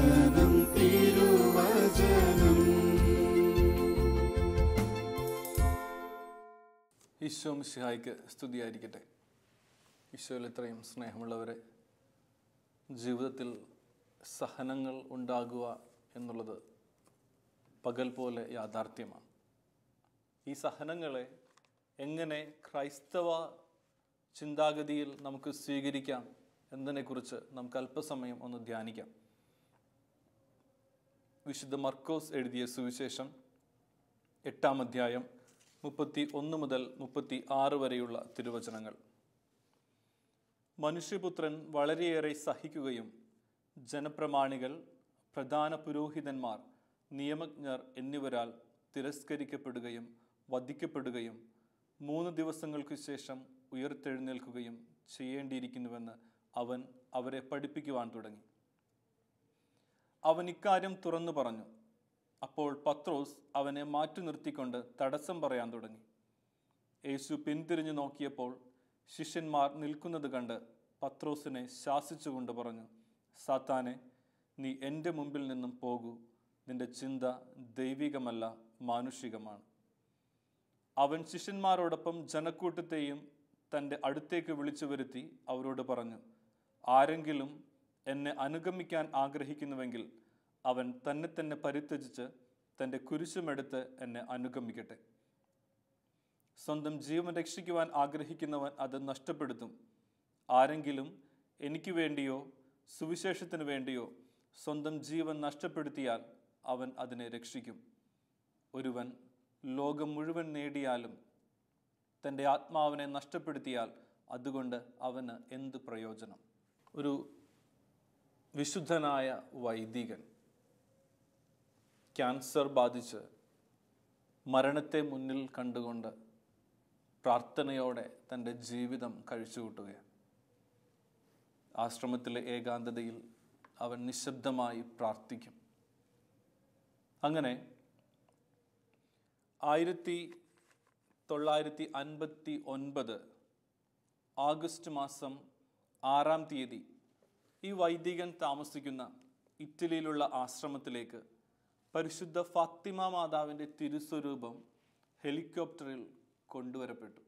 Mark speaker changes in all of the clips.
Speaker 1: തിരുവചനം തിരുവചനം.
Speaker 2: ഈശോ മിശിഹായ്ക്ക് സ്തുതിയായിരിക്കട്ടെ. ഈശോയിൽ ഇത്രയും സ്നേഹമുള്ളവരെ ജീവിതത്തിൽ സഹനങ്ങൾ ഉണ്ടാകുക എന്നുള്ളത് പകൽ പോലെ യാഥാർത്ഥ്യമാണ്. ഈ സഹനങ്ങളെ എങ്ങനെ ക്രൈസ്തവ ചിന്താഗതിയിൽ നമുക്ക് സ്വീകരിക്കാം എന്നതിനെക്കുറിച്ച് നമുക്ക് അല്പസമയം ഒന്ന് ധ്യാനിക്കാം. വിശുദ്ധ മർക്കോസ് എഴുതിയ സുവിശേഷം എട്ടാം അധ്യായം മുപ്പത്തി ഒന്ന് മുതൽ മുപ്പത്തി ആറ് വരെയുള്ള തിരുവചനങ്ങൾ. മനുഷ്യപുത്രൻ വളരെയേറെ സഹിക്കുകയും ജനപ്രമാണികൾ പ്രധാന പുരോഹിതന്മാർ നിയമജ്ഞർ എന്നിവരാൽ തിരസ്കരിക്കപ്പെടുകയും വധിക്കപ്പെടുകയും മൂന്ന് ദിവസങ്ങൾക്ക് ശേഷം ഉയർത്തെഴുന്നേൽക്കുകയും ചെയ്യേണ്ടിയിരിക്കുന്നുവെന്ന് അവൻ അവരെ പഠിപ്പിക്കുവാൻ തുടങ്ങി. അവൻ ഇക്കാര്യം തുറന്നു പറഞ്ഞു. അപ്പോൾ പത്രോസ് അവനെ മാറ്റി നിർത്തിക്കൊണ്ട് തടസ്സം പറയാൻ തുടങ്ങി. യേശു പിന്തിരിഞ്ഞു നോക്കിയപ്പോൾ ശിഷ്യന്മാർ നിൽക്കുന്നത് കണ്ട് പത്രോസിനെ ശാസിച്ചുകൊണ്ട് പറഞ്ഞു സാത്താനെ നീ എന്റെ മുമ്പിൽ നിന്നും പോകൂ. നിന്റെ ചിന്ത ദൈവികമല്ല മാനുഷികമാണ്. അവൻ ശിഷ്യന്മാരോടൊപ്പം ജനക്കൂട്ടത്തെയും തന്റെ അടുത്തേക്ക് വിളിച്ചു വരുത്തി അവരോട് പറഞ്ഞു ആരെങ്കിലും എന്നെ അനുഗമിക്കാൻ ആഗ്രഹിക്കുന്നുവെങ്കിൽ അവൻ തന്നെ തന്നെ പരിത്യജിച്ച് തന്റെ കുരിശുമെടുത്ത് എന്നെ അനുഗമിക്കട്ടെ. സ്വന്തം ജീവൻ രക്ഷിക്കുവാൻ ആഗ്രഹിക്കുന്നവൻ അത് നഷ്ടപ്പെടുത്തും. ആരെങ്കിലും എനിക്ക് വേണ്ടിയോ സുവിശേഷത്തിന് വേണ്ടിയോ സ്വന്തം ജീവൻ നഷ്ടപ്പെടുത്തിയാൽ അവൻ അതിനെ രക്ഷിക്കും. ഒരുവൻ ലോകം മുഴുവൻ നേടിയാലും തന്റെ ആത്മാവിനെ നഷ്ടപ്പെടുത്തിയാൽ അതുകൊണ്ട് അവന് എന്ത് പ്രയോജനം? ഒരു വിശുദ്ധനായ വൈദികൻ ക്യാൻസർ ബാധിച്ച് മരണത്തെ മുന്നിൽ കണ്ടുകൊണ്ട് പ്രാർത്ഥനയോടെ തന്റെ ജീവിതം കഴിച്ചുകൂട്ടുകയാണ്. ആശ്രമത്തിലെ ഏകാന്തതയിൽ അവൻ നിശബ്ദമായി പ്രാർത്ഥിക്കും. അങ്ങനെ ആയിരത്തി തൊള്ളായിരത്തി അൻപത്തി ഒൻപത് ആഗസ്റ്റ് മാസം ആറാം തീയതി ഈ വൈദികൻ താമസിക്കുന്ന ഇറ്റലിയിലുള്ള ആശ്രമത്തിലേക്ക് പരിശുദ്ധ ഫാത്തിമ മാതാവിന്റെ തിരുസ്വരൂപം ഹെലികോപ്റ്ററിൽ കൊണ്ടുവരപ്പെട്ടു.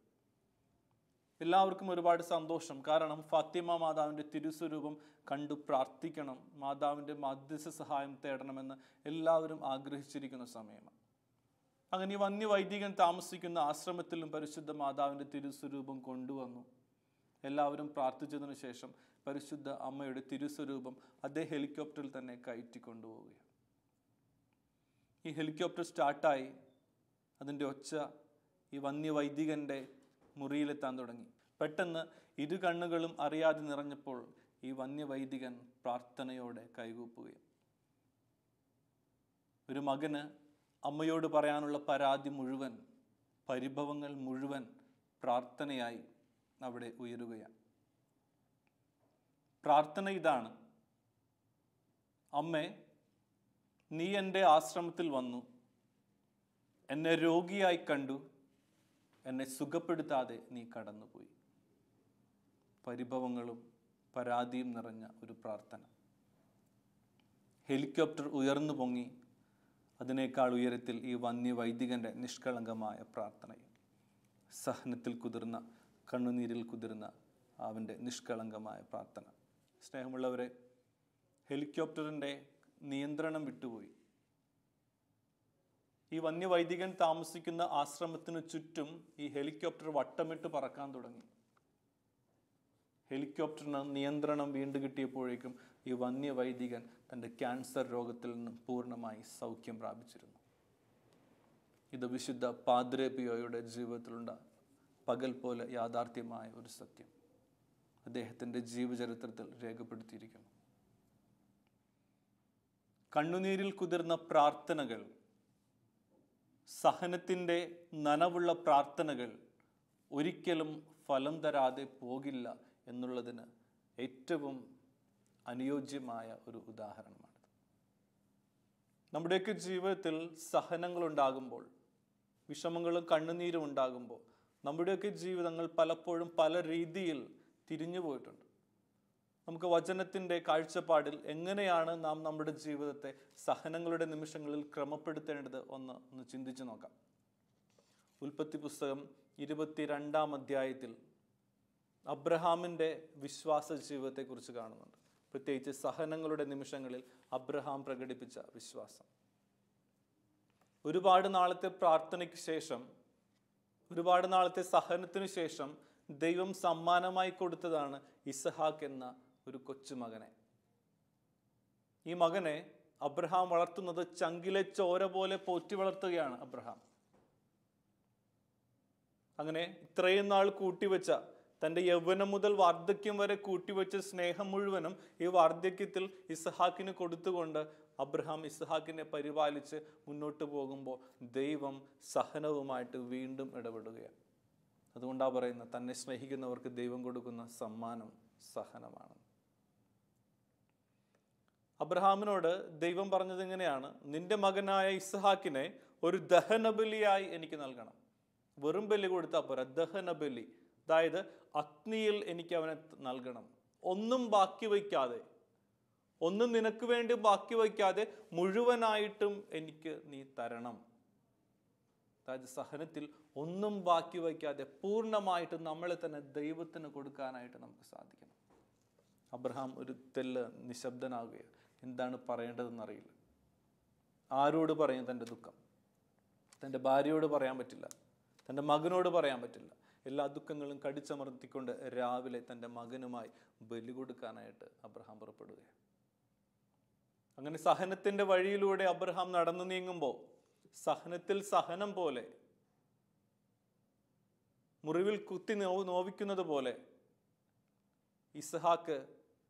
Speaker 2: എല്ലാവർക്കും ഒരുപാട് സന്തോഷം. കാരണം ഫാത്തിമ മാതാവിന്റെ തിരുസ്വരൂപം കണ്ടു പ്രാർത്ഥിക്കണം. മാതാവിന്റെ മധ്യസ്ഥ സഹായം തേടണമെന്ന് എല്ലാവരും ആഗ്രഹിച്ചിരിക്കുന്ന സമയമാണ്. അങ്ങനെ വന്യ വൈദികൻ താമസിക്കുന്ന ആശ്രമത്തിലും പരിശുദ്ധ മാതാവിന്റെ തിരുസ്വരൂപം കൊണ്ടുവന്നു. എല്ലാവരും പ്രാർത്ഥിച്ചതിനു ശേഷം പരിശുദ്ധ അമ്മയുടെ തിരുസ്വരൂപം അതേ ഹെലികോപ്റ്ററിൽ തന്നെ കയറ്റി കൊണ്ടുപോവുകയാണ് ഈ ഹെലികോപ്റ്റർ സ്റ്റാർട്ടായി. അതിന്റെ ഒച്ച ഈ വന്യവൈദികന്റെ മുറിയിലെത്താൻ തുടങ്ങി. പെട്ടെന്ന് ഇരു കണ്ണുകളും അറിയാതെ നിറഞ്ഞപ്പോൾ ഈ വന്യവൈദികൻ പ്രാർത്ഥനയോടെ കൈകൂപ്പുകയും ഒരു മകന് അമ്മയോട് പറയാനുള്ള പരാതി മുഴുവൻ പരിഭവങ്ങൾ മുഴുവൻ പ്രാർത്ഥനയായി അവിടെ ഉയരുകയാണ്. പ്രാർത്ഥന ഇതാണ്. അമ്മേ നീ എന്റെ ആശ്രമത്തിൽ വന്നു. എന്നെ രോഗിയായി കണ്ടു. എന്നെ സുഖപ്പെടുത്താതെ നീ കടന്നുപോയി. പരിഭവങ്ങളും പരാതിയും നിറഞ്ഞ ഒരു പ്രാർത്ഥന. ഹെലികോപ്റ്റർ ഉയർന്നു പൊങ്ങി. അതിനേക്കാൾ ഉയരത്തിൽ ഈ വന്യവൈദികന്റെ നിഷ്കളങ്കമായ പ്രാർത്ഥനയും. സഹനത്തിൽ കുതിർന്ന കണ്ണുനീരിൽ കുതിർന്ന അവന്റെ നിഷ്കളങ്കമായ പ്രാർത്ഥന. സ്നേഹമുള്ളവരെ ഹെലികോപ്റ്ററിന്റെ നിയന്ത്രണം വിട്ടുപോയി. ഈ വന്യവൈദികൻ താമസിക്കുന്ന ആശ്രമത്തിന് ചുറ്റും ഈ ഹെലികോപ്റ്റർ വട്ടമിട്ട് പറക്കാൻ തുടങ്ങി. ഹെലികോപ്റ്ററിന് നിയന്ത്രണം വീണ്ടു കിട്ടിയപ്പോഴേക്കും ഈ വന്യവൈദികൻ തന്റെ ക്യാൻസർ രോഗത്തിൽ നിന്നും പൂർണമായി സൗഖ്യം പ്രാപിച്ചിരുന്നു. ഇത് വിശുദ്ധ പാദ്രേപിയോയുടെ ജീവിതത്തിലുണ്ട. പകൽ പോലെ യാഥാർത്ഥ്യമായ ഒരു സത്യം. അദ്ദേഹത്തിന്റെ ജീവചരിത്രത്തിൽ രേഖപ്പെടുത്തിയിരിക്കുന്നു. കണ്ണുനീരിൽ കുതിർന്ന പ്രാർത്ഥനകൾ സഹനത്തിന്റെ നനവുള്ള പ്രാർത്ഥനകൾ ഒരിക്കലും ഫലം തരാതെ പോകില്ല എന്നുള്ളതിന് ഏറ്റവും അനുയോജ്യമായ ഒരു ഉദാഹരണമാണ് നമ്മുടെയൊക്കെ ജീവിതത്തിൽ സഹനങ്ങൾ ഉണ്ടാകുമ്പോൾ വിഷമങ്ങളും കണ്ണുനീരും ഉണ്ടാകുമ്പോൾ നമ്മുടെയൊക്കെ ജീവിതങ്ങൾ പലപ്പോഴും പല രീതിയിൽ തിരിഞ്ഞു പോയിട്ടുണ്ട്. നമുക്ക് വചനത്തിന്റെ കാഴ്ചപ്പാടിൽ എങ്ങനെയാണ് നാം നമ്മുടെ ജീവിതത്തെ സഹനങ്ങളുടെ നിമിഷങ്ങളിൽ ക്രമപ്പെടുത്തേണ്ടത് ഒന്ന് ഒന്ന് ചിന്തിച്ചു നോക്കാം. ഉൽപ്പത്തി പുസ്തകം ഇരുപത്തിരണ്ടാം അധ്യായത്തിൽ അബ്രഹാമിന്റെ വിശ്വാസ ജീവിതത്തെക്കുറിച്ച് കാണുന്നുണ്ട്. പ്രത്യേകിച്ച് സഹനങ്ങളുടെ നിമിഷങ്ങളിൽ അബ്രഹാം പ്രകടിപ്പിച്ച വിശ്വാസം. ഒരുപാട് നാളത്തെ പ്രാർത്ഥനയ്ക്ക് ശേഷം ഒരുപാട് നാളത്തെ സഹനത്തിന് ശേഷം ദൈവം സമ്മാനമായി കൊടുത്തതാണ് ഇസഹാക്ക് എന്ന ഒരു കൊച്ചുമകനെ ഈ മകനെ അബ്രഹാം വളർത്തുന്നത് ചങ്കിലെ ചോര പോലെ പോറ്റി വളർത്തുകയാണ് അബ്രഹാം. അങ്ങനെ ഇത്രയും നാൾ കൂട്ടിവെച്ച തന്റെ യൗവനം മുതൽ വാർദ്ധക്യം വരെ കൂട്ടിവെച്ച സ്നേഹം മുഴുവനും ഈ വാർദ്ധക്യത്തിൽ ഇസഹാക്കിന് കൊടുത്തുകൊണ്ട് അബ്രഹാം ഇസഹാക്കിനെ പരിപാലിച്ച് മുന്നോട്ട് പോകുമ്പോൾ ദൈവം സഹനവുമായിട്ട് വീണ്ടും ഇടപെടുകയാണ്. അതുകൊണ്ടാണ് പറയുന്നത് തന്നെ സ്നേഹിക്കുന്നവർക്ക് ദൈവം കൊടുക്കുന്ന സമ്മാനം സഹനമാണ്. അബ്രഹാമിനോട് ദൈവം പറഞ്ഞത് ഇങ്ങനെയാണ് നിന്റെ മകനായ ഇസ്ഹാക്കിനെ ഒരു ദഹനബലിയായി എനിക്ക് നൽകണം. വെറും ബലി കൊടുത്താൽ പോരാ ദഹനബലി. അതായത് അഗ്നിയിൽ എനിക്ക് അവനെ നൽകണം. ഒന്നും ബാക്കി വയ്ക്കാതെ ഒന്നും നിനക്ക് വേണ്ടി ബാക്കി വയ്ക്കാതെ മുഴുവനായിട്ടും എനിക്ക് നീ തരണം. അതായത് സഹനത്തിൽ ഒന്നും ബാക്കി വയ്ക്കാതെ പൂർണമായിട്ട് നമ്മളെ തന്നെ ദൈവത്തിന് കൊടുക്കാനായിട്ട് നമുക്ക് സാധിക്കണം. അബ്രഹാം ഒരു തെല്ല് നിശബ്ദനാകുകയാണ്. എന്താണ് പറയേണ്ടതെന്ന് അറിയില്ല. ആരോട് പറയും തന്റെ ദുഃഖം? തന്റെ ഭാര്യയോട് പറയാൻ പറ്റില്ല. തന്റെ മകനോട് പറയാൻ പറ്റില്ല. എല്ലാ ദുഃഖങ്ങളും കടിച്ചമർത്തിക്കൊണ്ട് രാവിലെ തന്റെ മകനുമായി ബലി കൊടുക്കാനായിട്ട് അബ്രഹാം പുറപ്പെടുകയാണ്. അങ്ങനെ സഹനത്തിന്റെ വഴിയിലൂടെ അബ്രഹാം നടന്നു നീങ്ങുമ്പോൾ സഹനത്തിൽ സഹനം പോലെ മുറിവിൽ കുത്തി നോ നോവിക്കുന്നത് പോലെ ഇസഹാക്ക്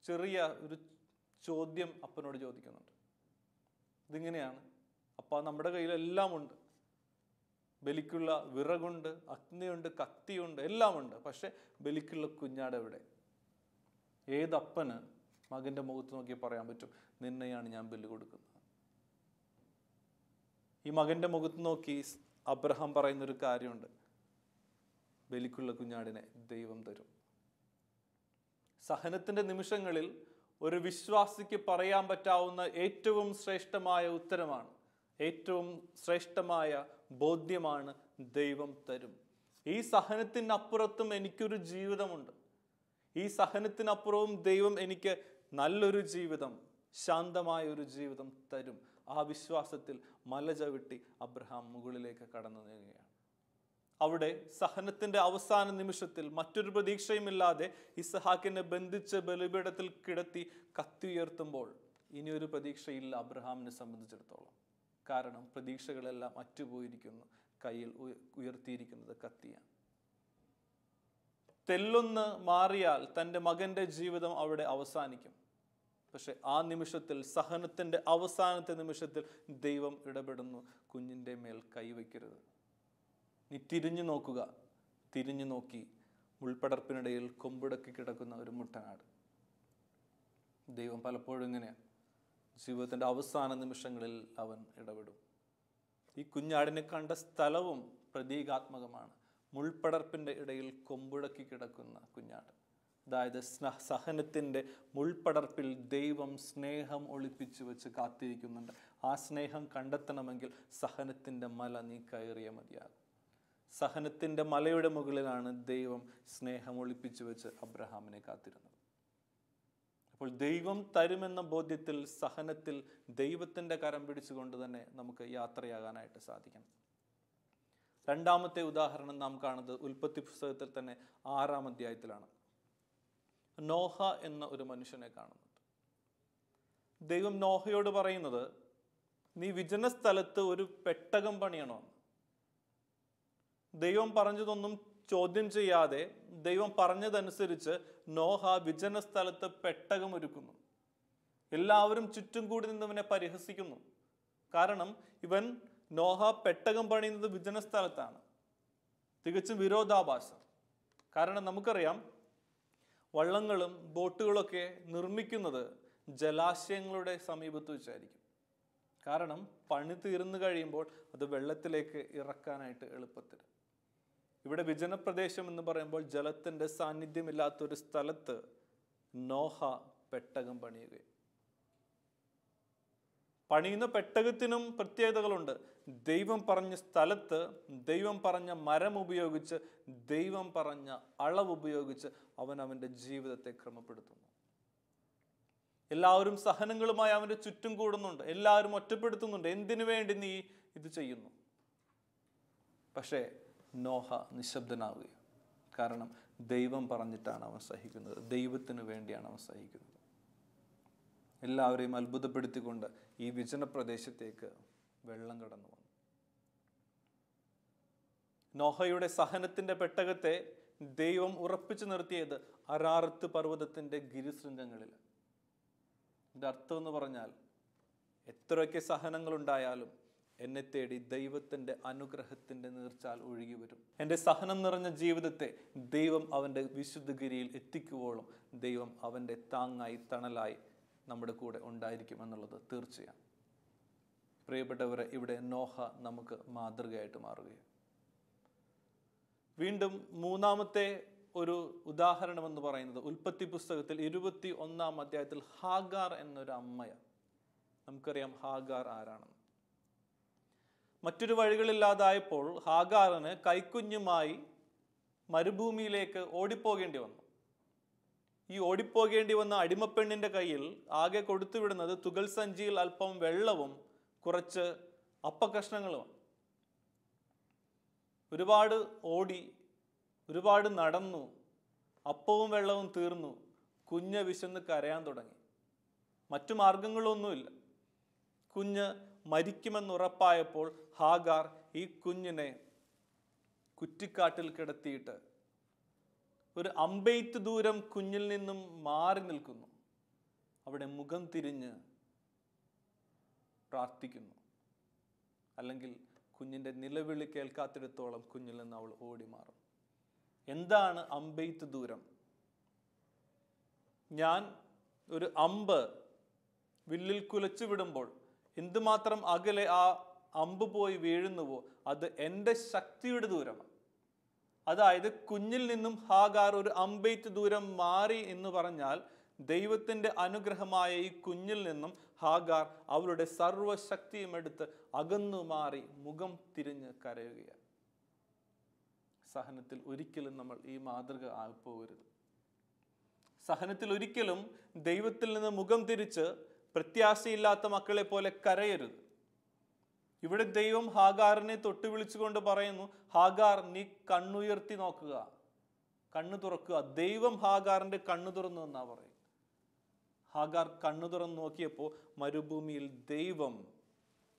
Speaker 2: ചെറിയ ഒരു ചോദ്യം അപ്പനോട് ചോദിക്കുന്നുണ്ട്. ഇതിങ്ങനെയാണ്. അപ്പ നമ്മുടെ കയ്യിലെല്ലാം ഉണ്ട് ബലിക്കുള്ള വിറകുണ്ട് അഗ്നിയുണ്ട് കത്തിയുണ്ട് എല്ലാം ഉണ്ട് പക്ഷെ ബലിക്കുള്ള കുഞ്ഞാട് എവിടെ ഏതപ്പന് മകന്റെ മുഖത്ത് നോക്കി പറയാൻ പറ്റും നിന്നെയാണ് ഞാൻ ബലി കൊടുക്കുന്നത്. ഈ മകന്റെ മുഖത്ത് നോക്കി അബ്രഹാം പറയുന്നൊരു കാര്യമുണ്ട്. ബലിക്കുള്ള കുഞ്ഞാടിനെ ദൈവം തരും. സഹനത്തിന്റെ നിമിഷങ്ങളിൽ ഒരു വിശ്വാസിക്ക് പറയാൻ പറ്റാവുന്ന ഏറ്റവും ശ്രേഷ്ഠമായ ഉത്തരമാണ് ഏറ്റവും ശ്രേഷ്ഠമായ ബോധ്യമാണ് ദൈവം തരും. ഈ സഹനത്തിനപ്പുറത്തും എനിക്കൊരു ജീവിതമുണ്ട്. ഈ സഹനത്തിനപ്പുറവും ദൈവം എനിക്ക് നല്ലൊരു ജീവിതം ശാന്തമായ ഒരു ജീവിതം തരും. ആ വിശ്വാസത്തിൽ മല ചവിട്ടി അബ്രഹാം മുകളിലേക്ക് കടന്നു നീങ്ങുകയാണ്. അവിടെ സഹനത്തിന്റെ അവസാന നിമിഷത്തിൽ മറ്റൊരു പ്രതീക്ഷയുമില്ലാതെ ഇസഹാക്കിനെ ബന്ധിച്ച് ബലിപീഠത്തിൽ കിടത്തി കത്തി ഉയർത്തുമ്പോൾ ഇനിയൊരു പ്രതീക്ഷയില്ല അബ്രഹാമിനെ സംബന്ധിച്ചിടത്തോളം. കാരണം പ്രതീക്ഷകളെല്ലാം അറ്റുപോയിരിക്കുന്നു. കയ്യിൽ ഉയ- ഉയർത്തിയിരിക്കുന്നത് കത്തിയാണ്. തെല്ലൊന്ന് മാറിയാൽ തന്റെ മകന്റെ ജീവിതം അവിടെ അവസാനിക്കും. പക്ഷെ ആ നിമിഷത്തിൽ സഹനത്തിന്റെ അവസാനത്തെ നിമിഷത്തിൽ ദൈവം ഇടപെടുന്നു. കുഞ്ഞിന്റെ മേൽ കൈവയ്ക്കരുത് നീ തിരിഞ്ഞു നോക്കുക. തിരിഞ്ഞു നോക്കി. മുൾപ്പടർപ്പിനിടയിൽ കൊമ്പിടക്കി കിടക്കുന്ന ഒരു മുട്ടനാട്. ദൈവം പലപ്പോഴും ഇങ്ങനെയാണ് ജീവിതത്തിന്റെ അവസാന നിമിഷങ്ങളിൽ അവൻ ഇടപെടും. ഈ കുഞ്ഞാടിനെ കണ്ട സ്ഥലവും പ്രതീകാത്മകമാണ്. മുൾപ്പടർപ്പിന്റെ ഇടയിൽ കൊമ്പുടക്കി കിടക്കുന്ന കുഞ്ഞാട്. അതായത് സ്നഹ സഹനത്തിന്റെ മുൾപ്പടർപ്പിൽ ദൈവം സ്നേഹം ഒളിപ്പിച്ചു വെച്ച് കാത്തിരിക്കുന്നുണ്ട്. ആ സ്നേഹം കണ്ടെത്തണമെങ്കിൽ സഹനത്തിന്റെ മല നീ കയറിയ മതിയാകും. സഹനത്തിന്റെ മലയുടെ മുകളിലാണ് ദൈവം സ്നേഹം ഒളിപ്പിച്ചു വെച്ച് അബ്രഹാമിനെ കാത്തിരുന്നത്. അപ്പോൾ ദൈവം തരുമെന്ന ബോധ്യത്തിൽ സഹനത്തിൽ ദൈവത്തിന്റെ കരം പിടിച്ചുകൊണ്ട് തന്നെ നമുക്ക് യാത്രയാകാനായിട്ട് സാധിക്കണം. രണ്ടാമത്തെ ഉദാഹരണം നാം കാണുന്നത് ഉൽപ്പത്തി പുസ്തകത്തിൽ തന്നെ ആറാം അധ്യായത്തിലാണ്. നോഹ എന്ന ഒരു മനുഷ്യനെ കാണുന്നുണ്ട് ദൈവം നോഹയോട് പറയുന്നത് നീ വിജന സ്ഥലത്ത് ഒരു പെട്ടകം പണിയണമെന്ന് ദൈവം പറഞ്ഞതൊന്നും ചോദ്യം ചെയ്യാതെ ദൈവം പറഞ്ഞതനുസരിച്ച് നോഹ വിജന സ്ഥലത്ത് പെട്ടകം ഒരുക്കുന്നു. എല്ലാവരും ചുറ്റും കൂടി നിന്നവനെ പരിഹസിക്കുന്നു. കാരണം ഇവൻ നോഹ പെട്ടകം പണിയുന്നത് വിജന സ്ഥലത്താണ്. തികച്ചും വിരോധാഭാസം. കാരണം നമുക്കറിയാം വള്ളങ്ങളും ബോട്ടുകളൊക്കെ നിർമ്മിക്കുന്നത് ജലാശയങ്ങളുടെ സമീപത്ത് വെച്ചായിരിക്കും. കാരണം പണി തീർന്നു കഴിയുമ്പോൾ അത് വെള്ളത്തിലേക്ക് ഇറക്കാനായിട്ട് എളുപ്പത്തിൽ ഇവിടെ വിജനപ്രദേശം എന്ന് പറയുമ്പോൾ ജലത്തിന്റെ സാന്നിധ്യമില്ലാത്തൊരു സ്ഥലത്ത് നോഹ പെട്ടകം പണിയുകയും പണിയുന്ന പെട്ടകത്തിനും പ്രത്യേകതകളുണ്ട്. ദൈവം പറഞ്ഞ സ്ഥലത്ത് ദൈവം പറഞ്ഞ മരം ഉപയോഗിച്ച് ദൈവം പറഞ്ഞ അളവ് ഉപയോഗിച്ച് അവൻ അവന്റെ ജീവിതത്തെ ക്രമപ്പെടുത്തുന്നു. എല്ലാവരും സഹനങ്ങളുമായി അവന്റെ ചുറ്റും കൂടുന്നുണ്ട്. എല്ലാവരും ഒറ്റപ്പെടുത്തുന്നുണ്ട്. എന്തിനു വേണ്ടി നീ ഇത് ചെയ്യുന്നു? പക്ഷേ നോഹ നിശബ്ദനാവുകയും കാരണം ദൈവം പറഞ്ഞിട്ടാണ് അവൻ സഹിക്കുന്നത്. ദൈവത്തിന് വേണ്ടിയാണ് അവൻ സഹിക്കുന്നത്. എല്ലാവരെയും അത്ഭുതപ്പെടുത്തിക്കൊണ്ട് ഈ വിജന പ്രദേശത്തേക്ക് വെള്ളം കടന്നു വന്നു. നോഹയുടെ സഹനത്തിന്റെ പെട്ടകത്തെ ദൈവം ഉറപ്പിച്ചു നിർത്തിയത് അരാറത്ത് പർവതത്തിന്റെ ഗിരിശൃംഗങ്ങളിൽ. ഇതിന്റെ അർത്ഥം എന്ന് പറഞ്ഞാൽ എത്രയൊക്കെ സഹനങ്ങൾ ഉണ്ടായാലും എന്നെ തേടി ദൈവത്തിന്റെ അനുഗ്രഹത്തിന്റെ നീർച്ചാൽ ഒഴുകി വരും. എന്റെ സഹനം നിറഞ്ഞ ജീവിതത്തെ ദൈവം അവന്റെ വിശുദ്ധഗിരിയിൽ എത്തിക്കുവോളം ദൈവം അവന്റെ താങ്ങായി തണലായി നമ്മുടെ കൂടെ ഉണ്ടായിരിക്കും എന്നുള്ളത് തീർച്ചയാണ്. പ്രിയപ്പെട്ടവരെ ഇവിടെ നോഹ നമുക്ക് മാതൃകയായിട്ട് മാറുകയാണ്. വീണ്ടും മൂന്നാമത്തെ ഒരു ഉദാഹരണം എന്ന് പറയുന്നത് ഉൽപ്പത്തി പുസ്തകത്തിൽ ഇരുപത്തി ഒന്നാം അധ്യായത്തിൽ ഹാഗാർ എന്നൊരു അമ്മയാണ്. നമുക്കറിയാം ഹാഗാർ ആരാണെന്ന്. മറ്റൊരു വഴികളില്ലാതായപ്പോൾ ഹാഗാറിന് കൈക്കുഞ്ഞുമായി മരുഭൂമിയിലേക്ക് ഓടിപ്പോകേണ്ടി വന്നു. ഈ ഓടിപ്പോകേണ്ടി വന്ന അടിമപ്പെണ്ണിന്റെ കയ്യിൽ ആകെ കൊടുത്തുവിടുന്നത് തുകൽ സഞ്ചിയിൽ അല്പം വെള്ളവും കുറച്ച് അപ്പകഷ്ണങ്ങളുമാണ്. ഒരുപാട് ഓടി ഒരുപാട് നടന്നു അപ്പവും വെള്ളവും തീർന്നു കുഞ്ഞ് വിശന്ന് കരയാൻ തുടങ്ങി. മറ്റു മാർഗങ്ങളൊന്നുമില്ല. കുഞ്ഞ് മരിക്കുമെന്നുറപ്പായപ്പോൾ ഹാഗാർ ഈ കുഞ്ഞിനെ കുറ്റിക്കാട്ടിൽ കിടത്തിയിട്ട് ഒരു അമ്പെയ്ത്ത് ദൂരം കുഞ്ഞിൽ നിന്നും മാറി നിൽക്കുന്നു. അവിടെ മുഖം തിരിഞ്ഞ് പ്രാർത്ഥിക്കുന്നു. അല്ലെങ്കിൽ കുഞ്ഞിന്റെ നിലവിളി കേൾക്കാത്തിടത്തോളം കുഞ്ഞിൽ നിന്ന് അവൾ ഓടി മാറും എന്താണ് അമ്പെയ്ത്ത് ദൂരം? ഞാൻ ഒരു അമ്പ് വില്ലിൽ കുലച്ചു വിടുമ്പോൾ എന്തുമാത്രം അകലെ ആ അമ്പ് പോയി വീഴുന്നുവോ അത് എന്റെ ശക്തിയുടെ ദൂരമാണ്. അതായത് കുഞ്ഞിൽ നിന്നും ഹാഗാർ ഒരു അമ്പെയ്ത്ത് ദൂരം മാറി എന്ന് പറഞ്ഞാൽ ദൈവത്തിന്റെ അനുഗ്രഹമായ ഈ കുഞ്ഞിൽ നിന്നും ഹാഗാർ അവരുടെ സർവശക്തിയും എടുത്ത് അകന്നു മാറി മുഖം തിരിഞ്ഞ് കരയുകയാണ്. സഹനത്തിൽ ഒരിക്കലും നമ്മൾ ഈ മാതൃക ആയിപ്പോകരുത് സഹനത്തിൽ ഒരിക്കലും ദൈവത്തിൽ നിന്ന് മുഖം തിരിച്ച് പ്രത്യാശയില്ലാത്ത മക്കളെ പോലെ കരയരുത്. ഇവിടെ ദൈവം ഹാഗാറിനെ തൊട്ട് വിളിച്ചുകൊണ്ട് പറയുന്നു ഹാഗാർ നീ കണ്ണുയർത്തി നോക്കുക. കണ്ണു തുറക്കുക. ദൈവം ഹാഗാറിന്റെ കണ്ണു തുറന്നു എന്നാ പറയും ഹാഗാർ കണ്ണു തുറന്ന് നോക്കിയപ്പോൾ മരുഭൂമിയിൽ ദൈവം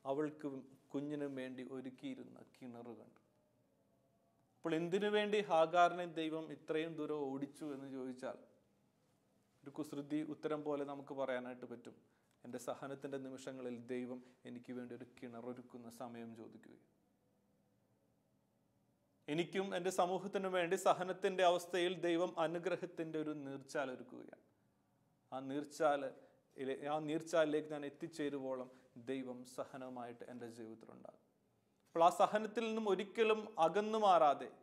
Speaker 2: അവൾക്ക് കുഞ്ഞിനും വേണ്ടി ഒരുക്കിയിരുന്ന കിണർ കണ്ടു. അപ്പോൾ എന്തിനു വേണ്ടി ഹാഗാറിനെ ദൈവം ഇത്രയും ദൂരം ഓടിച്ചു എന്ന് ചോദിച്ചാൽ ഒരു കുസൃതി ഉത്തരം പോലെ നമുക്ക് പറയാനായിട്ട് പറ്റും. എന്റെ സഹനത്തിന്റെ നിമിഷങ്ങളിൽ ദൈവം എനിക്ക് വേണ്ടി ഒരു കിണറൊരുക്കുന്ന സമയം ചോദിക്കുകയും. എനിക്കും എന്റെ സമൂഹത്തിനും വേണ്ടി സഹനത്തിന്റെ അവസ്ഥയിൽ ദൈവം അനുഗ്രഹത്തിന്റെ ഒരു നീർച്ചാൽ ഒരുക്കുകയാണ്. ആ നീർച്ചാൽ ആ നീർച്ചാലിലേക്ക് ഞാൻ എത്തിച്ചേരുവോളം ദൈവം സഹനമായിട്ട് എന്റെ ജീവിതത്തിലുണ്ടാകും. അപ്പോൾ ആ സഹനത്തിൽ നിന്നും ഒരിക്കലും അകന്നു മാറാതെ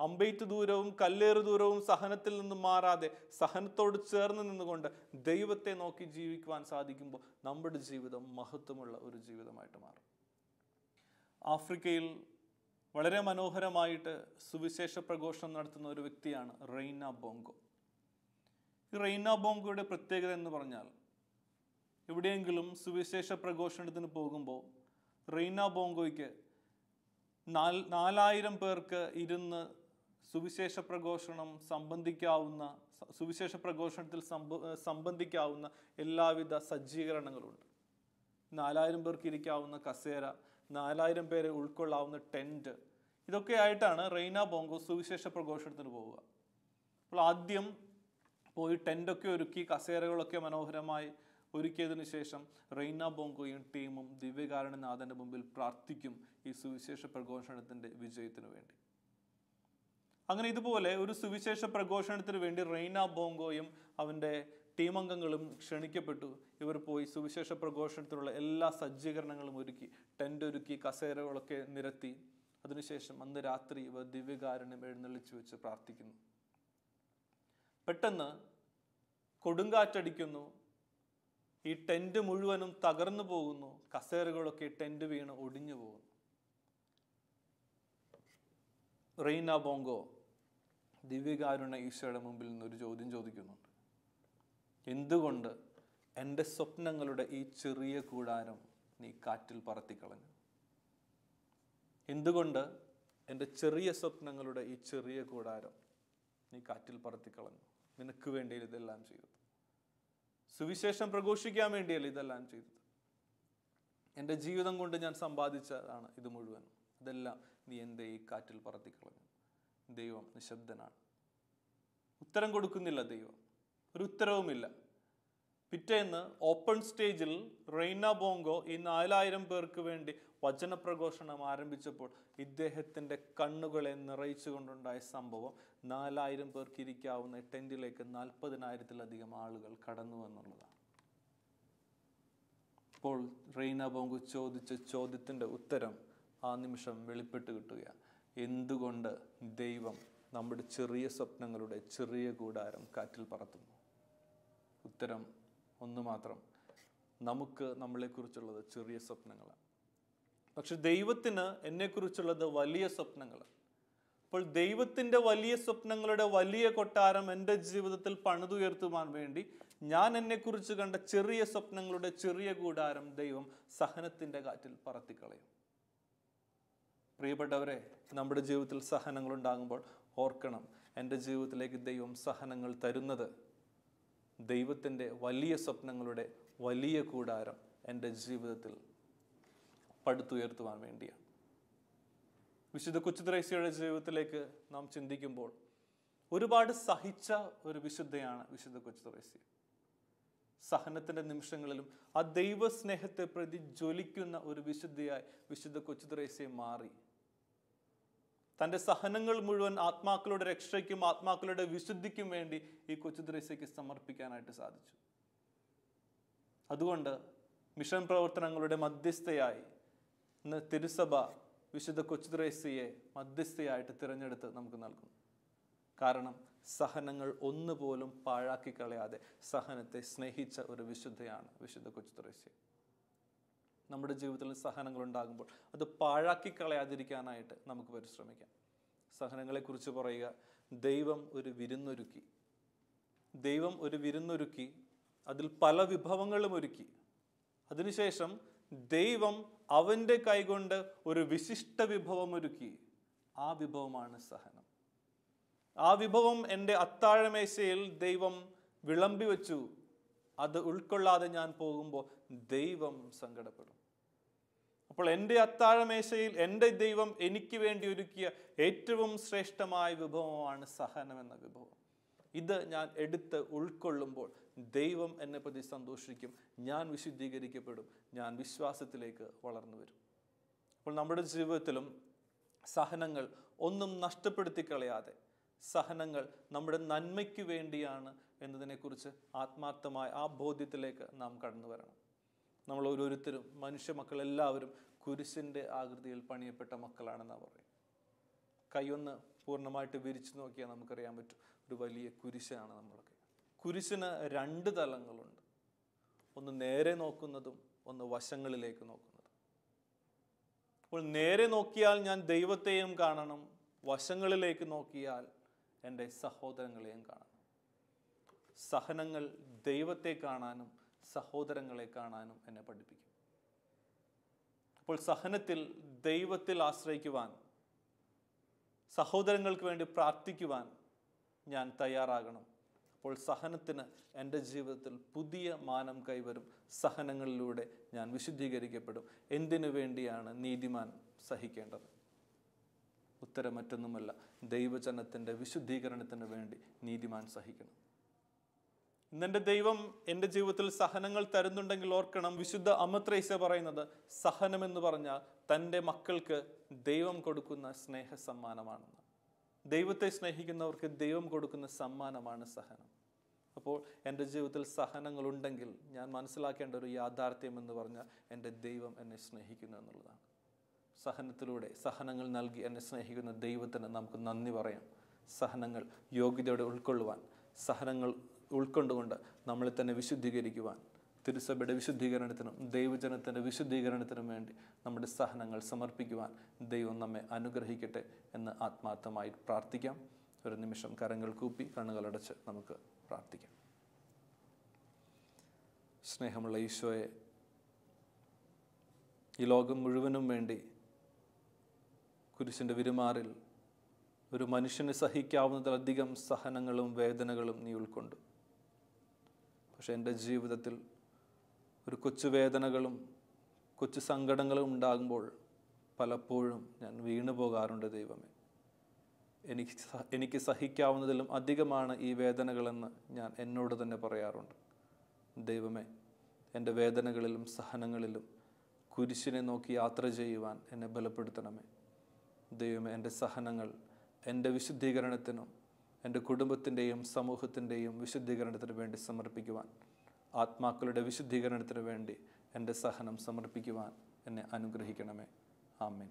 Speaker 2: അമ്പെയ്ത്ത് ദൂരവും കല്ലേറ് ദൂരവും സഹനത്തിൽ നിന്ന് മാറാതെ സഹനത്തോട് ചേർന്ന് നിന്നുകൊണ്ട് ദൈവത്തെ നോക്കി ജീവിക്കുവാൻ സാധിക്കുമ്പോൾ നമ്മുടെ ജീവിതം മഹത്വമുള്ള ഒരു ജീവിതമായിട്ട് മാറും. ആഫ്രിക്കയിൽ വളരെ മനോഹരമായിട്ട് സുവിശേഷ പ്രഘോഷണം നടത്തുന്ന ഒരു വ്യക്തിയാണ് റെയ്ന ബോങ്കോ. ഈ റെയ്ന ബോങ്കോയുടെ പ്രത്യേകത എന്ന് പറഞ്ഞാൽ എവിടെയെങ്കിലും സുവിശേഷ പ്രഘോഷണത്തിന് പോകുമ്പോൾ റെയ്ന ബോങ്കോയ്ക്ക് നാല് നാലായിരം പേർക്ക് ഇരുന്ന് സുവിശേഷ പ്രഘോഷണം സംബന്ധിക്കാവുന്ന സുവിശേഷ പ്രഘോഷണത്തിൽ സംബന്ധിക്കാവുന്ന എല്ലാവിധ സജ്ജീകരണങ്ങളുണ്ട്. നാലായിരം പേർക്ക് ഇരിക്കാവുന്ന കസേര നാലായിരം പേരെ ഉൾക്കൊള്ളാവുന്ന ടെന്റ് ഇതൊക്കെ ആയിട്ടാണ് റെയ്ന ബോങ്കോ സുവിശേഷ പ്രഘോഷണത്തിന് പോവുക. അപ്പോൾ ആദ്യം പോയി ടെന്റൊക്കെ ഒരുക്കി കസേരകളൊക്കെ മനോഹരമായി ഒരുക്കിയതിനു ശേഷം റെയ്ന ബോങ്കോയും ടീമും ദിവ്യകാരണനാഥന്റെ മുമ്പിൽ പ്രാർത്ഥിക്കും ഈ സുവിശേഷ പ്രഘോഷണത്തിന്റെ വിജയത്തിനു വേണ്ടി. അങ്ങനെ ഇതുപോലെ ഒരു സുവിശേഷ പ്രഘോഷണത്തിന് വേണ്ടി റെയ്ന ബോങ്കോയും അവന്റെ ടീം അംഗങ്ങളും ക്ഷണിക്കപ്പെട്ടു. ഇവർ പോയി സുവിശേഷ പ്രഘോഷണത്തിനുള്ള എല്ലാ സജ്ജീകരണങ്ങളും ഒരുക്കി ടെന്റ് ഒരുക്കി കസേരകളൊക്കെ നിരത്തി. അതിനുശേഷം അന്ന് രാത്രി ഇവർ ദിവ്യകാരുണ്യം എഴുന്നള്ളിച്ചു വെച്ച് പ്രാർത്ഥിക്കുന്നു. പെട്ടെന്ന് കൊടുങ്കാറ്റടിക്കുന്നു. ഈ ടെന്റ് മുഴുവനും തകർന്നു പോകുന്നു. കസേരകളൊക്കെ ടെന്റ് വീണ് ഒടിഞ്ഞു പോകുന്നു. റെയ്ന ബോങ്കോ ദിവ്യകാരുണ്യ ഈശോയുടെ മുമ്പിൽ നിന്ന് ഒരു ചോദ്യം ചോദിക്കുന്നുണ്ട്. എന്തുകൊണ്ട് എന്റെ സ്വപ്നങ്ങളുടെ ഈ ചെറിയ കൂടാരം നീ കാറ്റിൽ പറത്തിക്കളഞ്ഞു? എന്തുകൊണ്ട് എന്റെ ചെറിയ സ്വപ്നങ്ങളുടെ ഈ ചെറിയ കൂടാരം നീ കാറ്റിൽ പറത്തിക്കളഞ്ഞു? നിനക്ക് വേണ്ടിയിൽ ഇതെല്ലാം ചെയ്തത്? സുവിശേഷം പ്രഘോഷിക്കാൻ വേണ്ടിയല്ല ഇതെല്ലാം ചെയ്തത്? എന്റെ ജീവിതം കൊണ്ട് ഞാൻ സമ്പാദിച്ചതാണ് ഇത് മുഴുവൻ ഇതെല്ലാം നീ എന്റെ ഈ കാറ്റിൽ പറത്തിക്കളഞ്ഞു? ദൈവം നിശബ്ദനാണ്. ഉത്തരം കൊടുക്കുന്നില്ല ദൈവം. ഒരു ഉത്തരവുമില്ല. പിറ്റേന്ന് ഓപ്പൺ സ്റ്റേജിൽ റെയ്ന ബോങ്കോ ഈ നാലായിരം പേർക്ക് വേണ്ടി വചനപ്രഘോഷണം ആരംഭിച്ചപ്പോൾ ഇദ്ദേഹത്തിന്റെ കണ്ണുകളെ നിറയിച്ചുകൊണ്ടുണ്ടായ സംഭവം നാലായിരം പേർക്ക് ഇരിക്കാവുന്ന ടെന്റിലേക്ക് നാൽപ്പതിനായിരത്തിലധികം ആളുകൾ കടന്നു എന്നുള്ളതാണ്. അപ്പോൾ റെയ്ന ബോങ്കു ചോദിച്ച ചോദ്യത്തിന്റെ ഉത്തരം ആ നിമിഷം വെളിപ്പെട്ട് കിട്ടുകയാണ്. എന്തുകൊണ്ട് ദൈവം നമ്മുടെ ചെറിയ സ്വപ്നങ്ങളുടെ ചെറിയ കൂടാരം കാറ്റിൽ പറത്തുന്നു? ഉത്തരം ഒന്ന് മാത്രം. നമുക്ക് നമ്മളെക്കുറിച്ചുള്ളത് ചെറിയ സ്വപ്നങ്ങളാണ് പക്ഷെ ദൈവത്തിന് എന്നെക്കുറിച്ചുള്ളത് വലിയ സ്വപ്നങ്ങൾ അപ്പോൾ ദൈവത്തിന്റെ വലിയ സ്വപ്നങ്ങളുടെ വലിയ കൊട്ടാരം എന്റെ ജീവിതത്തിൽ പണിതുയർത്തുവാൻ വേണ്ടി ഞാൻ എന്നെക്കുറിച്ച് കണ്ട ചെറിയ സ്വപ്നങ്ങളുടെ ചെറിയ കൂടാരം ദൈവം സഹനത്തിന്റെ കാറ്റിൽ പറത്തിക്കളയും. പ്രിയപ്പെട്ടവരെ നമ്മുടെ ജീവിതത്തിൽ സഹനങ്ങൾ ഉണ്ടാകുമ്പോൾ ഓർക്കണം എന്റെ ജീവിതത്തിലേക്ക് ദൈവം സഹനങ്ങൾ തരുന്നത് ദൈവത്തിന്റെ വലിയ സ്വപ്നങ്ങളുടെ വലിയ കൂടാരം എന്റെ ജീവിതത്തിൽ പടുത്തുയർത്തുവാൻ വേണ്ടിയാണ്. വിശുദ്ധ കൊച്ചുത്രേസ്യയുടെ ജീവിതത്തിലേക്ക് നാം ചിന്തിക്കുമ്പോൾ ഒരുപാട് സഹിച്ച ഒരു വിശുദ്ധയാണ് വിശുദ്ധ കൊച്ചുത്രേസ്യ. സഹനത്തിന്റെ നിമിഷങ്ങളിലും ആ ദൈവസ്നേഹത്തെ പ്രതി ജ്വലിക്കുന്ന ഒരു വിശുദ്ധിയായി വിശുദ്ധ കൊച്ചുത്രേസ്യ മാറി. തന്റെ സഹനങ്ങൾ മുഴുവൻ ആത്മാക്കളുടെ രക്ഷയ്ക്കും ആത്മാക്കളുടെ വിശുദ്ധിക്കും വേണ്ടി ഈ കൊച്ചു കൊച്ചുത്രേസ്യയ്ക്ക് സമർപ്പിക്കാനായിട്ട് സാധിച്ചു. അതുകൊണ്ട് മിഷൻ പ്രവർത്തനങ്ങളുടെ മധ്യസ്ഥയായി ഇന്ന് തിരുസഭ വിശുദ്ധ കൊച്ചു കൊച്ചുത്രേസ്യയെ മധ്യസ്ഥയായിട്ട് തിരഞ്ഞെടുത്ത് നമുക്ക് നൽകുന്നു. കാരണം സഹനങ്ങൾ ഒന്നുപോലും പാഴാക്കി കളയാതെ സഹനത്തെ സ്നേഹിച്ച ഒരു വിശുദ്ധയാണ് വിശുദ്ധ കൊച്ചു കൊച്ചുത്രേസ്യ നമ്മുടെ ജീവിതത്തിൽ സഹനങ്ങൾ ഉണ്ടാകുമ്പോൾ അത് പാഴാക്കി കളയാതിരിക്കാനായിട്ട് നമുക്ക് പരിശ്രമിക്കാം. സഹനങ്ങളെക്കുറിച്ച് പറയുക ദൈവം ഒരു വിരുന്നൊരുക്കി. ദൈവം ഒരു വിരുന്നൊരുക്കി അതിൽ പല വിഭവങ്ങളും ഒരുക്കി. അതിനുശേഷം ദൈവം അവന്റെ കൈകൊണ്ട് ഒരു വിശിഷ്ട വിഭവം ഒരുക്കി. ആ വിഭവമാണ് സഹനം. ആ വിഭവം എന്റെ അത്താഴമേശയിൽ ദൈവം വിളമ്പി വെച്ചു. അത് ഉൾക്കൊള്ളാതെ ഞാൻ പോകുമ്പോൾ ദൈവം സങ്കടപ്പെടും. അപ്പോൾ എന്റെ അത്താഴമേശയിൽ എന്റെ ദൈവം എനിക്ക് വേണ്ടി ഒരുക്കിയ ഏറ്റവും ശ്രേഷ്ഠമായ വിഭവമാണ് സഹനം എന്ന വിഭവം. ഇത് ഞാൻ എടുത്ത് ഉൾക്കൊള്ളുമ്പോൾ ദൈവം എന്നെ പ്രതി സന്തോഷിക്കും ഞാൻ വിശുദ്ധീകരിക്കപ്പെടും ഞാൻ വിശ്വാസത്തിലേക്ക് വളർന്നു വരും. അപ്പോൾ നമ്മുടെ ജീവിതത്തിലും സഹനങ്ങൾ ഒന്നും നഷ്ടപ്പെടുത്തി കളയാതെ സഹനങ്ങൾ നമ്മുടെ നന്മയ്ക്ക് വേണ്ടിയാണ് എന്നതിനെക്കുറിച്ച് ആത്മാർത്ഥമായ ആ ബോധ്യത്തിലേക്ക് നാം കടന്നു വരണം. നമ്മൾ ഓരോരുത്തരും മനുഷ്യ മക്കളെല്ലാവരും കുരിശിന്റെ ആകൃതിയിൽ പണിയപ്പെട്ട മക്കളാണെന്നാണ് പറയും കൈയൊന്ന് പൂർണമായിട്ട് വിരിച്ചു നോക്കിയാൽ നമുക്കറിയാൻ പറ്റും ഒരു വലിയ കുരിശാണ് നമ്മളൊക്കെ. കുരിശിന് രണ്ട് തലങ്ങളുണ്ട്. ഒന്ന് നേരെ നോക്കുന്നതും ഒന്ന് വശങ്ങളിലേക്ക് നോക്കുന്നതും. അപ്പോൾ നേരെ നോക്കിയാൽ ഞാൻ ദൈവത്തെയും കാണണം വശങ്ങളിലേക്ക് നോക്കിയാൽ എന്റെ സഹോദരങ്ങളെയും കാണണം. സഹനങ്ങൾ ദൈവത്തെ കാണാനും സഹോദരങ്ങളെ കാണാനും എന്നെ പഠിപ്പിക്കും. അപ്പോൾ സഹനത്തിൽ ദൈവത്തിൽ ആശ്രയിക്കുവാൻ സഹോദരങ്ങൾക്ക് വേണ്ടി പ്രാർത്ഥിക്കുവാൻ ഞാൻ തയ്യാറാകണം. അപ്പോൾ സഹനത്തിന് എന്റെ ജീവിതത്തിൽ പുതിയ മാനം കൈവരും. സഹനങ്ങളിലൂടെ ഞാൻ വിശുദ്ധീകരിക്കപ്പെടും. എന്തിനു വേണ്ടിയാണ് നീതിമാൻ സഹിക്കേണ്ടത്? ഉത്തരം മറ്റൊന്നുമല്ല. ദൈവജനത്തിന്റെ വിശുദ്ധീകരണത്തിന് വേണ്ടി നീതിമാൻ സഹിക്കണം. ഇന്നെന്റെ ദൈവം എന്റെ ജീവിതത്തിൽ സഹനങ്ങൾ തരുന്നുണ്ടെങ്കിൽ ഓർക്കണം. വിശുദ്ധ അമത്രേസ പറയുന്നത് സഹനം എന്ന് പറഞ്ഞാൽ തന്റെ മക്കൾക്ക് ദൈവം കൊടുക്കുന്ന സ്നേഹ സമ്മാനമാണെന്ന് ദൈവത്തെ സ്നേഹിക്കുന്നവർക്ക് ദൈവം കൊടുക്കുന്ന സമ്മാനമാണ് സഹനം. അപ്പോൾ എന്റെ ജീവിതത്തിൽ സഹനങ്ങൾ ഉണ്ടെങ്കിൽ ഞാൻ മനസ്സിലാക്കേണ്ട ഒരു യാഥാർത്ഥ്യം എന്ന് പറഞ്ഞാൽ എന്റെ ദൈവം എന്നെ സ്നേഹിക്കുന്നു എന്നുള്ളതാണ്. സഹനത്തിലൂടെ സഹനങ്ങൾ നൽകി എന്നെ സ്നേഹിക്കുന്ന ദൈവത്തിന് നമുക്ക് നന്ദി പറയാം. സഹനങ്ങൾ യോഗ്യതയോടെ ഉൾക്കൊള്ളുവാൻ സഹനങ്ങൾ ഉൾക്കൊണ്ടുകൊണ്ട് നമ്മളെ തന്നെ വിശുദ്ധീകരിക്കുവാൻ തിരുസഭയുടെ വിശുദ്ധീകരണത്തിനും ദൈവജനത്തിന്റെ വിശുദ്ധീകരണത്തിനും വേണ്ടി നമ്മുടെ സഹനങ്ങൾ സമർപ്പിക്കുവാൻ ദൈവം നമ്മെ അനുഗ്രഹിക്കട്ടെ എന്ന് ആത്മാർത്ഥമായി പ്രാർത്ഥിക്കാം. ഒരു നിമിഷം കരങ്ങൾ കൂപ്പി കണ്ണുകളടച്ച് നമുക്ക് പ്രാർത്ഥിക്കാം. സ്നേഹമുള്ള ഈശോയെ ഈ ലോകം മുഴുവനും വേണ്ടി കുരിശിന്റെ വിരുമാറിൽ ഒരു മനുഷ്യന് സഹിക്കാവുന്നതിലധികം സഹനങ്ങളും വേദനകളും നീ ഉൾക്കൊണ്ടു. പക്ഷെ എന്റെ ജീവിതത്തിൽ ഒരു കൊച്ചു വേദനകളും കൊച്ചു സങ്കടങ്ങളും ഉണ്ടാകുമ്പോൾ പലപ്പോഴും ഞാൻ വീണു പോകാറുണ്ട് ദൈവമേ. എനിക്ക് എനിക്ക് സഹിക്കാവുന്നതിലും അധികമാണ് ഈ വേദനകളെന്ന് ഞാൻ എന്നോട് തന്നെ പറയാറുണ്ട്. ദൈവമേ എന്റെ വേദനകളിലും സഹനങ്ങളിലും കുരിശിനെ നോക്കി യാത്ര ചെയ്യുവാൻ എന്നെ ബലപ്പെടുത്തണമേ. ദൈവമേ എന്റെ സഹനങ്ങൾ എന്റെ വിശുദ്ധീകരണത്തിനും എന്റെ കുടുംബത്തിന്റെയും സമൂഹത്തിന്റെയും വിശുദ്ധീകരണത്തിന് വേണ്ടി സമർപ്പിക്കുവാൻ. ആത്മാക്കളുടെ വിശുദ്ധീകരണത്തിന് വേണ്ടി എന്റെ സഹനം സമർപ്പിക്കുവാൻ എന്നെ അനുഗ്രഹിക്കണമേ. ആമേൻ.